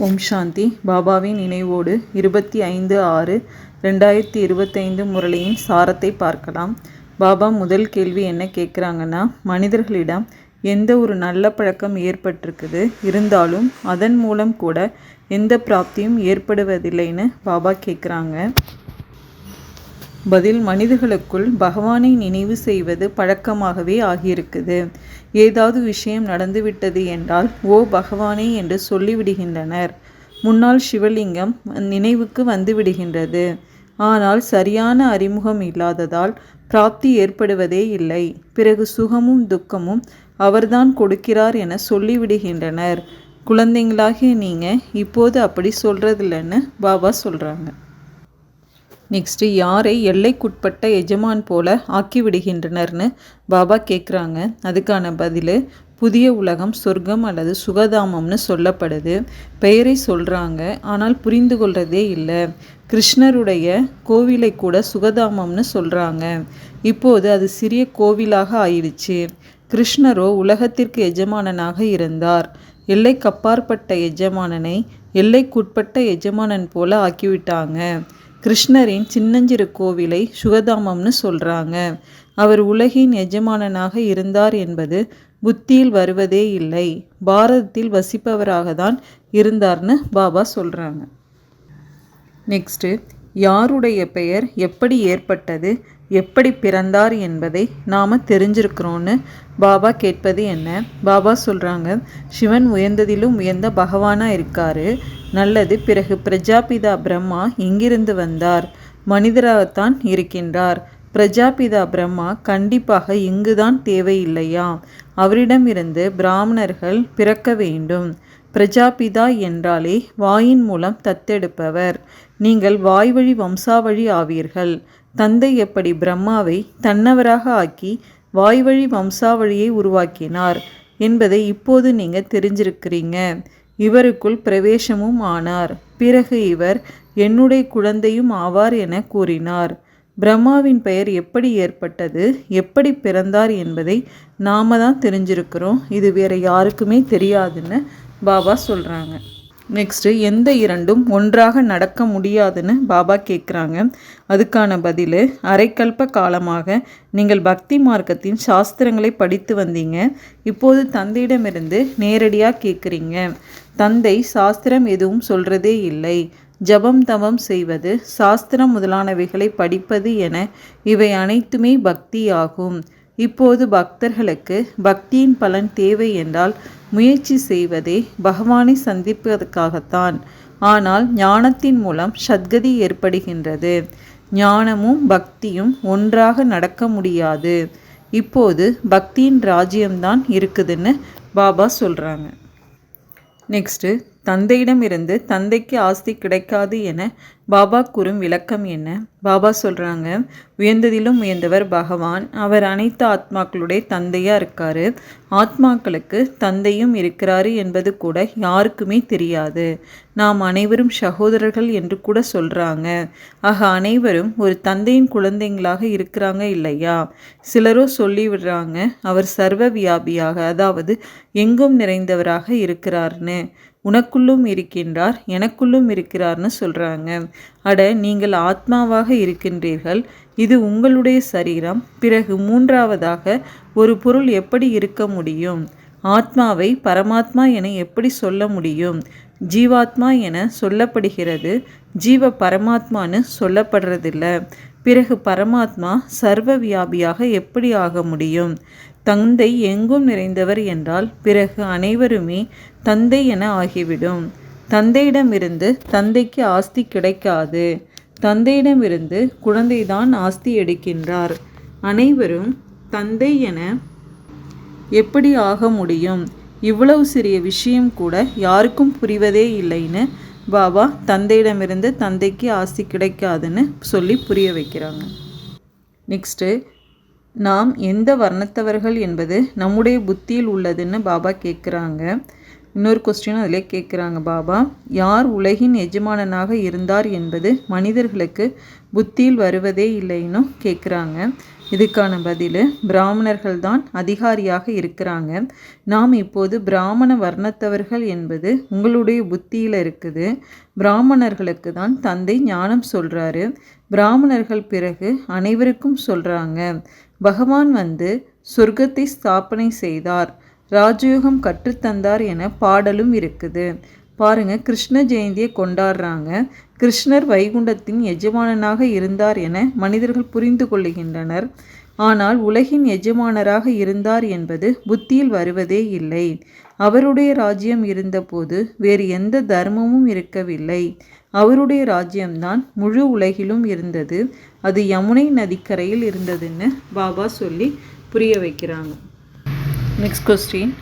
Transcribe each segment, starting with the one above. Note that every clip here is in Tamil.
ஓம் சாந்தி. பாபாவின் நினைவோடு இருபத்தி ஐந்து ஆறு ரெண்டாயிரத்தி இருபத்தைந்து முரளியின் சாரத்தை பார்க்கலாம். பாபா முதல் கேள்வி என்ன கேட்குறாங்கன்னா மனிதர்களிடம் எந்த ஒரு நல்ல பழக்கம் ஏற்பட்டிருக்குது? இருந்தாலும் அதன் மூலம் கூட எந்த பிராப்தியும் ஏற்படுவதில்லைன்னு பாபா கேட்குறாங்க. பதில் மனிதர்களுக்குள் பகவானை நினைவு செய்வது பழக்கமாகவே ஆகியிருக்குது. ஏதாவது விஷயம் நடந்துவிட்டது என்றால் ஓ பகவானே என்று சொல்லிவிடுகின்றனர். முன்னாள் சிவலிங்கம் நினைவுக்கு வந்துவிடுகின்றது. ஆனால் சரியான அறிமுகம் இல்லாததால் பிராப்தி ஏற்படுவதே இல்லை. பிறகு சுகமும் துக்கமும் அவர்தான் கொடுக்கிறார் என சொல்லிவிடுகின்றனர். குழந்தைங்களாகிய நீங்கள் இப்போது அப்படி சொல்கிறதில்லன்னு பாபா சொல்கிறாங்க நெக்ஸ்ட்டு யாரை எல்லைக்குட்பட்ட எஜமான் போல ஆக்கிவிடுகின்றனர்னு பாபா கேட்குறாங்க அதுக்கான பதில் புதிய உலகம் சொர்க்கம் அல்லது சுகதாமம்னு சொல்லப்படுது. பெயரை சொல்கிறாங்க ஆனால் புரிந்து கொள்றதே இல்லை. கிருஷ்ணருடைய கோவிலை கூட சுகதாமம்னு சொல்கிறாங்க இப்போது அது சிறிய கோவிலாக ஆயிடுச்சு. கிருஷ்ணரோ உலகத்திற்கு எஜமானனாக இருந்தார். எல்லைக்கப்பாற்பட்ட எஜமானனை எல்லைக்குட்பட்ட எஜமானன் போல ஆக்கிவிட்டாங்க. கிருஷ்ணரின் சின்னஞ்சிறு கோவிலை சுகதாமம்னு சொல்கிறாங்க அவர் உலகின் எஜமானனாக இருந்தார் என்பது புத்தியில் வருவதே இல்லை. பாரதத்தில் வசிப்பவராக தான் இருந்தார்னு பாபா சொல்கிறாங்க நெக்ஸ்ட்டு யாருடைய பெயர் எப்படி ஏற்பட்டது எப்படி பிறந்தார் என்பதை நாம் தெரிஞ்சிருக்கிறோன்னு பாபா கேட்பது என்ன? பாபா சொல்கிறாங்க சிவன் உயர்ந்ததிலும் உயர்ந்த பகவானாக இருக்கார். நல்லது பிறகு பிரஜாபிதா பிரம்மா எங்கிருந்து வந்தார்? மனிதராகத்தான் இருக்கின்றார். பிரஜாபிதா பிரம்மா கண்டிப்பாக இங்குதான் தேவையில்லையா அவரிடமிருந்து பிராமணர்கள் பிறக்க வேண்டும். பிரஜாபிதா என்றாலே வாயின் மூலம் தத்தெடுப்பவர். நீங்கள் வாய்வழி வம்சாவழி ஆவீர்கள். தந்தை எப்படி பிரம்மாவை தன்னவராக ஆக்கி வாய்வழி வம்சாவழியை உருவாக்கினார் என்பதை இப்போது நீங்கள் தெரிஞ்சிருக்கிறீங்க. இவருக்குள் பிரவேசமும் ஆனார். பிறகு இவர் என்னுடைய குழந்தையும் ஆவார் என கூறினார். பிரம்மாவின் பெயர் எப்படி ஏற்பட்டது எப்படி பிறந்தார் என்பதை நாம தான் தெரிஞ்சிருக்கிறோம். இது வேற யாருக்குமே தெரியாதுன்னு பாபா சொல்கிறாங்க நெக்ஸ்ட்டு எந்த இரண்டும் ஒன்றாக நடக்க முடியாதுன்னு பாபா கேட்குறாங்க அதுக்கான பதில் அரைக்கல்ப காலமாக நீங்கள் பக்தி மார்க்கத்தின் சாஸ்திரங்களை படித்து வந்தீங்க. இப்போது தந்தையிடமிருந்து நேரடியாக கேட்குறீங்க தந்தை சாஸ்திரம் எதுவும் சொல்கிறதே இல்லை. ஜபம் தவம் செய்வது சாஸ்திரம் முதலானவைகளை படிப்பது என இவை அனைத்துமே பக்தி ஆகும் இப்போது பக்தர்களுக்கு பக்தியின் பலன் தேவை என்றால் முயற்சி செய்வதே பகவானை சந்திப்பதற்காகத்தான். ஆனால் ஞானத்தின் மூலம் சத்கதி ஏற்படுகின்றது. ஞானமும் பக்தியும் ஒன்றாக நடக்க முடியாது. இப்போது பக்தியின் ராஜ்யம்தான் இருக்குதுன்னு பாபா சொல்கிறாங்க நெக்ஸ்ட்டு தந்தையிடமிருந்து தந்தைக்கு ஆஸ்தி கிடைக்காது என பாபா கூறும் விளக்கம் என்ன? பாபா சொல்கிறாங்க உயர்ந்ததிலும் உயர்ந்தவர் பகவான். அவர் அனைத்து ஆத்மாக்களுடைய தந்தையாக இருக்கார். ஆத்மாக்களுக்கு தந்தையும் இருக்கிறாரு என்பது கூட யாருக்குமே தெரியாது. நாம் அனைவரும் சகோதரர்கள் என்று கூட சொல்கிறாங்க ஆக அனைவரும் ஒரு தந்தையின் குழந்தைங்களாக இருக்கிறாங்க இல்லையா? சிலரோ சொல்லி விடுறாங்க அவர் சர்வ வியாபியாக அதாவது எங்கும் நிறைந்தவராக இருக்கிறார்னு உனக்குள்ளும் இருக்கின்றார் எனக்குள்ளும் இருக்கிறார்னு சொல்கிறாங்க அட நீங்கள் ஆத்மாவாக இருக்கின்றீர்கள். இது உங்களுடைய சரீரம். பிறகு மூன்றாவதாக ஒரு பொருள் எப்படி இருக்க முடியும்? ஆத்மாவை பரமாத்மா என எப்படி சொல்ல முடியும்? ஜீவாத்மா என சொல்லப்படுகிறது. ஜீவ பரமாத்மான்னு சொல்லப்படுறதில்ல. பிறகு பரமாத்மா சர்வ வியாபியாக எப்படி ஆக முடியும்? தந்தை எங்கும் நிறைந்தவர் என்றால் பிறகு அனைவருமே தந்தை என ஆகிவிடும். தந்தையிடமிருந்து தந்தைக்கு ஆஸ்தி கிடைக்காது. தந்தையிடமிருந்து குழந்தைதான் ஆஸ்தி எடுக்கின்றார். அனைவரும் தந்தை என எப்படி ஆக முடியும்? இவ்வளவு சிறிய விஷயம் கூட யாருக்கும் புரிவதே இல்லைன்னு பாபா தந்தையிடமிருந்து தந்தைக்கு ஆஸ்தி கிடைக்காதுன்னு சொல்லி புரிய வைக்கிறாங்க. நெக்ஸ்ட்டு நாம் எந்த வர்ணத்தவர்கள் என்பது நம்முடைய புத்தியில் உள்ளதுன்னு பாபா கேட்குறாங்க இன்னொரு கொஸ்டின் அதிலே கேட்குறாங்க பாபா. யார் உலகின் எஜமானனாக இருந்தார் என்பது மனிதர்களுக்கு புத்தியில் வருவதே இல்லைன்னு கேட்குறாங்க இதுக்கான பதில் பிராமணர்கள் தான் அதிகாரியாக இருக்கிறாங்க. நாம் இப்போது பிராமண வர்ணத்தவர்கள் என்பது உங்களுடைய புத்தியில் இருக்குது. பிராமணர்களுக்கு தான் தந்தை ஞானம் சொல்கிறாரு பிராமணர்கள் பிறகு அனைவருக்கும் சொல்கிறாங்க பகவான் வந்து சொர்க்கத்தை ஸ்தாபனை செய்தார். ராஜயோகம் கற்றுத்தந்தார் என பாடலும் இருக்குது. பாருங்க கிருஷ்ண ஜெயந்தியை கொண்டாடுறாங்க. கிருஷ்ணர் வைகுண்டத்தின் எஜமானனாக இருந்தார் என மனிதர்கள் புரிந்து கொள்ளுகின்றனர் ஆனால் உலகின் எஜமானராக இருந்தார் என்பது புத்தியில் வருவதே இல்லை. அவருடைய ராஜ்யம் இருந்தபோது வேறு எந்த தர்மமும் இருக்கவில்லை. அவருடைய ராஜ்யம்தான் முழு உலகிலும் இருந்தது. அது யமுனை நதிக்கரையில் இருந்ததுன்னு பாபா சொல்லி புரிய வைக்கிறாங்க. நெக்ஸ்ட் கொஸ்டின்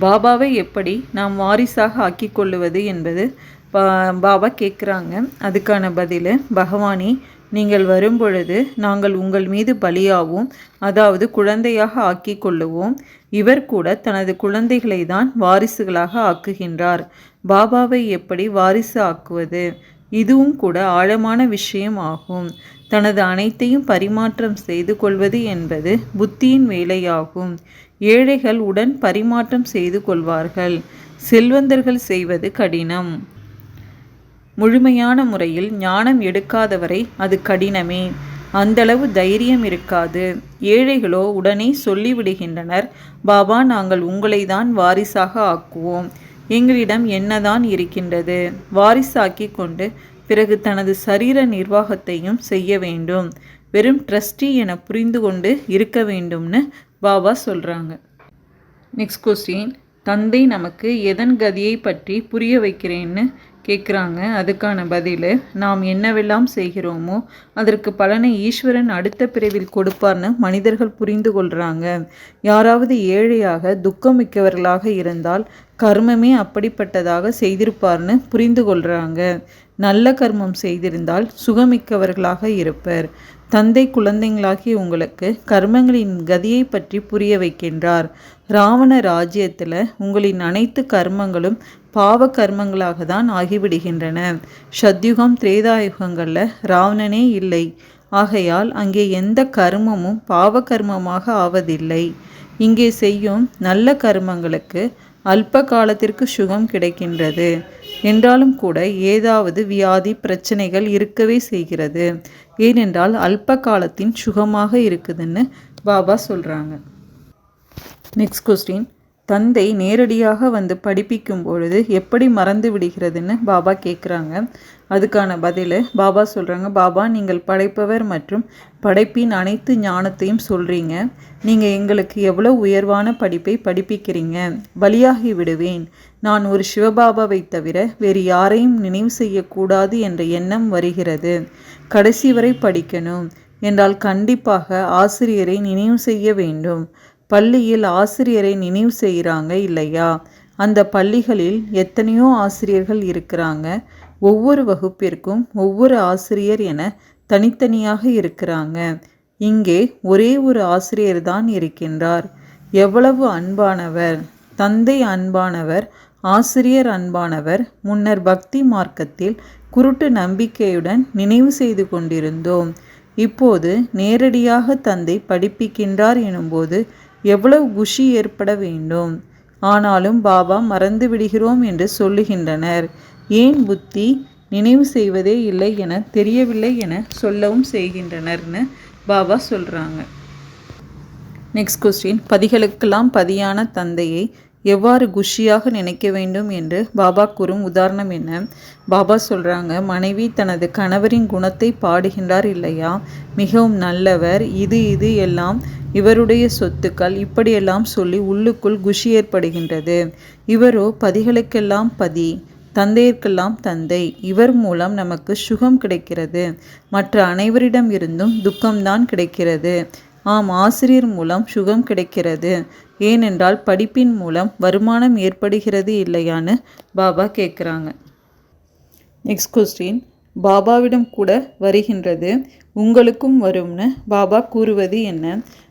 பாபாவை எப்படி நாம் வாரிசாக ஆக்கிக் கொள்ளுவது என்பது பா பாபா கேட்குறாங்க. அதுக்கான பதில் பகவானே நீங்கள் வரும்பொழுது நாங்கள் உங்கள் மீது பலியாவோம் அதாவது குழந்தையாக ஆக்கி கொள்ளுவோம். இவர் கூட தனது குழந்தைகளை தான் வாரிசுகளாக ஆக்குகின்றார். பாபாவை எப்படி வாரிசு ஆக்குவது? இதுவும் கூட ஆழமான விஷயம் ஆகும். தனது அனைத்தையும் பரிமாற்றம் செய்து கொள்வது என்பது புத்தியின் வேலையாகும். ஏழைகள் உடன் பரிமாற்றம் செய்து கொள்வார்கள். செல்வந்தர்கள் செய்வது கடினம். முழுமையான முறையில் ஞானம் எடுக்காதவரை அது கடினமே. அந்தளவு தைரியம் இருக்காது. ஏழைகளோ உடனே சொல்லிவிடுகின்றனர் பாபா நாங்கள் உங்களை தான் வாரிசாக ஆக்குவோம். எங்களிடம் என்னதான் இருக்கின்றது? வாரிசாக்கி கொண்டு பிறகு தனது சரீர நிர்வாகத்தையும் செய்ய வேண்டும். வெறும் ட்ரஸ்டி என புரிந்து கொண்டு இருக்க வேண்டும்னு பாபா சொல்கிறாங்க நெக்ஸ்ட் கொஸ்டின் தந்தை நமக்கு எதன் கதியை பற்றி புரிய வைக்கிறேன்னு கேட்குறாங்க அதுக்கான பதில் நாம் என்னவெல்லாம் செய்கிறோமோ அதற்கு பலனை ஈஸ்வரன் அடுத்த பிறவில் கொடுப்பார்னு மனிதர்கள் புரிந்து கொள்கிறாங்க யாராவது ஏழையாக துக்கமிக்கவர்களாக இருந்தால் கர்மமே அப்படிப்பட்டதாக செய்திருப்பார்னு புரிந்து கொள்கிறாங்க நல்ல கர்மம் செய்திருந்தால் சுகமிக்கவர்களாக இருப்பர். தந்தை குழந்தைங்களாகி உங்களுக்கு கர்மங்களின் கதியை பற்றி புரிய வைக்கின்றார். ராவண ராஜ்யத்தில் உங்களின் அனைத்து கர்மங்களும் பாவ கர்மங்களாக தான் ஆகிவிடுகின்றன. சத்யுகம் திரேதாயுகங்களில் ராவணனே இல்லை. ஆகையால் அங்கே எந்த கர்மமும் பாவ கர்மமாக ஆவதில்லை. இங்கே செய்யும் நல்ல கர்மங்களுக்கு அல்ப காலத்திற்கு சுகம் கிடைக்கின்றது. என்றாலும் கூட ஏதாவது வியாதி பிரச்சனைகள் இருக்கவே செய்கிறது. ஏனென்றால் அல்ப காலத்தின் சுகமாக இருக்குதுன்னு பாபா சொல்கிறாங்க நெக்ஸ்ட் கொஸ்டின் தந்தை நேரடியாக வந்து படிப்பிக்கும் பொழுது எப்படி மறந்து விடுகிறதுன்னு பாபா கேட்குறாங்க அதுக்கான பதில் பாபா சொல்கிறாங்க பாபா நீங்கள் படைப்பவர் மற்றும் படைப்பின் அனைத்து ஞானத்தையும் சொல்கிறீங்க நீங்கள் எங்களுக்கு எவ்வளோ உயர்வான படிப்பை படிப்பிக்கிறீங்க. பலியாகி விடுவேன். நான் ஒரு சிவபாபாவை தவிர வேறு யாரையும் நினைவு செய்யக்கூடாது என்ற எண்ணம் வருகிறது. கடைசி வரை படிக்கணும். என்றால் கண்டிப்பாக ஆசிரியரை நினைவு செய்ய வேண்டும். பள்ளியில் ஆசிரியரை நினைவு செய்கிறாங்க இல்லையா? அந்த பள்ளிகளில் எத்தனையோ ஆசிரியர்கள் இருக்கிறாங்க. ஒவ்வொரு வகுப்பிற்கும் ஒவ்வொரு ஆசிரியர் என தனித்தனியாக இருக்கிறாங்க. இங்கே ஒரே ஒரு ஆசிரியர் தான் இருக்கின்றார். எவ்வளவு அன்பானவர். தந்தை அன்பானவர் ஆசிரியர் அன்பானவர் முன்னர் பக்தி மார்க்கத்தில் குருட்டு நம்பிக்கையுடன் நினைவு செய்து கொண்டிருந்தோம். இப்போது நேரடியாக தந்தை படிப்பிக்கின்றார் எனும்போது எவ்வளவு குஷி ஏற்பட வேண்டும்? ஆனாலும் பாபா மறந்து விடுகிறோம் என்று சொல்லுகின்றனர். ஏன் புத்தி நினைவு செய்வதே இல்லை என தெரியவில்லை என சொல்லவும் செய்கின்றனர்னு பாபா சொல்கிறாங்க நெக்ஸ்ட் கொஸ்டின் பதிகளுக்கெல்லாம் பதியான தந்தையை எவ்வாறு குஷியாக நினைக்க வேண்டும் என்று பாபா கூறும் உதாரணம் என்ன? பாபா சொல்கிறாங்க மனைவி தனது கணவரின் குணத்தை பாடுகின்றார் இல்லையா? மிகவும் நல்லவர். இது இது எல்லாம் இவருடைய சொத்துக்கள். இப்படியெல்லாம் சொல்லி உள்ளுக்குள் குஷி ஏற்படுகின்றது. இவரோ பதிகளுக்கெல்லாம் பதி தந்தையர்க்கெல்லாம் தந்தை. இவர் மூலம் நமக்கு சுகம் கிடைக்கிறது. மற்ற அனைவரிடம் இருந்தும் துக்கம்தான் கிடைக்கிறது. ஆம் ஆசிரியர் மூலம் சுகம் கிடைக்கிறது. ஏனென்றால் படிப்பின் மூலம் வருமானம் ஏற்படுகிறது இல்லையான்னு பாபா கேட்குறாங்க. நெக்ஸ்ட் கொஸ்டின் பாபாவிடம் கூட வருகின்றது உங்களுக்கும் வரும்னு பாபா கூறுவது என்ன?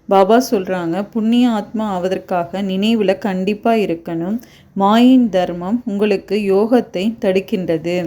பாபா சொல்கிறாங்க புண்ணிய ஆத்மா ஆவதற்காக நினைவில் கண்டிப்பாக இருக்கணும். மாயின் தர்மம் உங்களுக்கு யோகத்தை தடுக்கின்றது.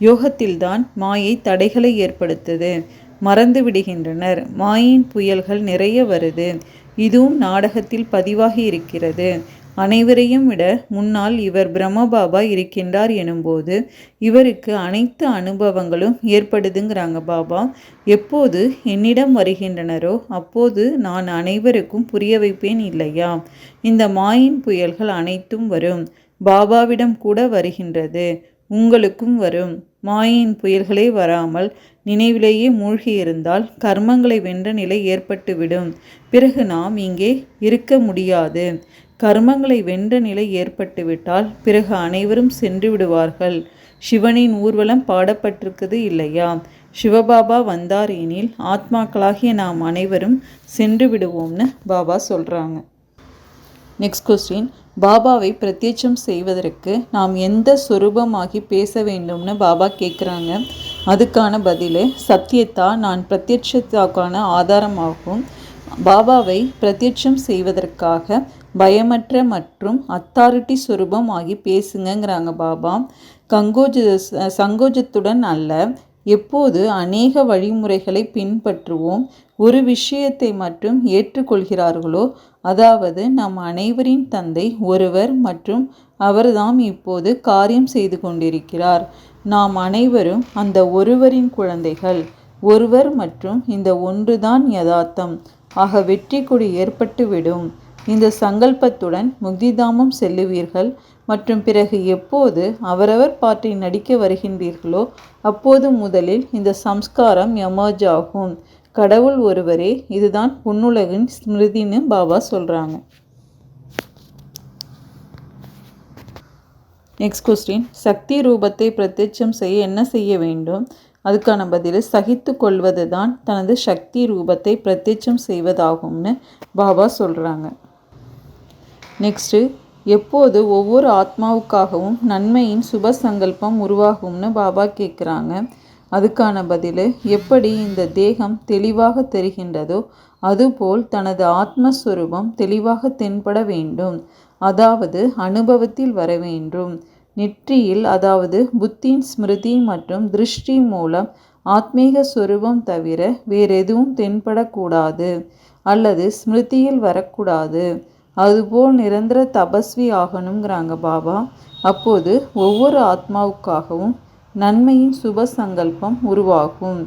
யோகத்தில்தான் மாயை தடைகளை ஏற்படுத்துது. மறந்து விடுகின்றனர். மாயின் புயல்கள் நிறைய வருது. இதுவும் நாடகத்தில் பதிவாகி இருக்கிறது. அனைவரையும் விட முன்னால் இவர் பிரம்மபாபா இருக்கின்றார் எனும்போது இவருக்கு அனைத்து அனுபவங்களும் ஏற்படுதுங்கிறாங்க பாபா. எப்போது என்னிடம் வருகின்றனரோ அப்போது நான் அனைவருக்கும் புரிய வைப்பேன் இல்லையா? இந்த மாயின் புயல்கள் அனைத்தும் வரும். பாபாவிடம் கூட வருகின்றது. உங்களுக்கும் வரும். மாயின் புயல்களே வராமல் நினைவிலேயே மூழ்கியிருந்தால் கர்மங்களை வென்ற நிலை ஏற்பட்டுவிடும். பிறகு நாம் இங்கே இருக்க முடியாது. கர்மங்களை வென்ற நிலை ஏற்பட்டுவிட்டால் பிறகு அனைவரும் சென்று விடுவார்கள். சிவனின் ஊர்வலம் பாடப்பட்டிருக்குது இல்லையா? சிவபாபா வந்தார் எனில் ஆத்மாக்களாகிய நாம் அனைவரும் சென்று விடுவோம்னு பாபா சொல்கிறாங்க நெக்ஸ்ட் கொஸ்டின் பாபாவை பிரத்யட்சம் செய்வதற்கு நாம் எந்த சொரூபமாகி பேச வேண்டும்னு பாபா கேட்குறாங்க அதுக்கான பதில் சத்தியத்தா நான் பிரத்யட்சத்தாக்கான ஆதாரமாகும். பாபாவை பிரத்யட்சம் செய்வதற்காக பயமற்ற மற்றும் அத்தாரிட்டி சுரூபம் ஆகி பேசுங்கங்கிறாங்க பாபா. கங்கோஜ சங்கோஜத்துடன் அல்ல எப்போது அநேக வழிமுறைகளை பின்பற்றுவோம் ஒரு விஷயத்தை மட்டும் ஏற்றுக்கொள்கிறார்களோ அதாவது நம் அனைவரின் தந்தை ஒருவர் மற்றும் அவர்தாம் இப்போது காரியம் செய்து கொண்டிருக்கிறார். நாம் அனைவரும் அந்த ஒருவரின் குழந்தைகள். ஒருவர் மற்றும் இந்த ஒன்றுதான் யதார்த்தம். ஆக வெற்றி கொடி ஏற்பட்டுவிடும். இந்த சங்கல்பத்துடன் முக்திதாமம் செல்லுவீர்கள். மற்றும் பிறகு எப்போது அவரவர் பாட்டை நடிக்க வருகின்றீர்களோ அப்போது முதலில் இந்த சம்ஸ்காரம் எமர்ஜ் ஆகும். கடவுள் ஒருவரே இதுதான் பொன்னுலகின் ஸ்மிருதின்னு பாபா சொல்கிறாங்க நெக்ஸ்ட் கொஸ்டின் சக்தி ரூபத்தை பிரத்யட்சம் செய்ய என்ன செய்ய வேண்டும்? அதுக்கான பதில் சகித்து கொள்வது தான் தனது சக்தி ரூபத்தை பிரத்யட்சம் செய்வதாகும்னு பாபா சொல்கிறாங்க நெக்ஸ்ட்டு எப்போது ஒவ்வொரு ஆத்மாவுக்காகவும் நன்மையின் சுப சங்கல்பம் உருவாகும்னு பாபா கேட்குறாங்க அதுக்கான பதில் எப்படி இந்த தேகம் தெளிவாக தெரிகின்றதோ அதுபோல் தனது ஆத்மஸ்வரூபம் தெளிவாக தென்பட வேண்டும். அதாவது அனுபவத்தில் வர வேண்டும். நெற்றியில் அதாவது புத்தின் ஸ்மிருதி மற்றும் திருஷ்டி மூலம் ஆத்மீக சுரூபம் தவிர வேறெதுவும் தென்படக்கூடாது அல்லது ஸ்மிருதியில் வரக்கூடாது. அதுபோல் நிரந்தர தபஸ்வி ஆகணுங்கிறாங்க பாபா. அப்போது ஒவ்வொரு ஆத்மாவுக்காகவும் நன்மையின் சுப சங்கல்பம் உருவாகும்.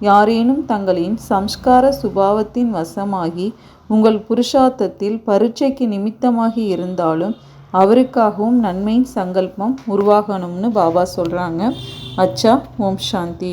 யாரேனும் தங்களின் சம்ஸ்கார சுபாவத்தின் வசமாகி உங்கள் புருஷார்த்தத்தில் பரீட்சைக்கு நிமித்தமாகி இருந்தாலும் அவருக்காகவும் நன்மையின் சங்கல்பம் உருவாகணும்னு பாபா சொல்கிறாங்க அச்சா ஓம் சாந்தி.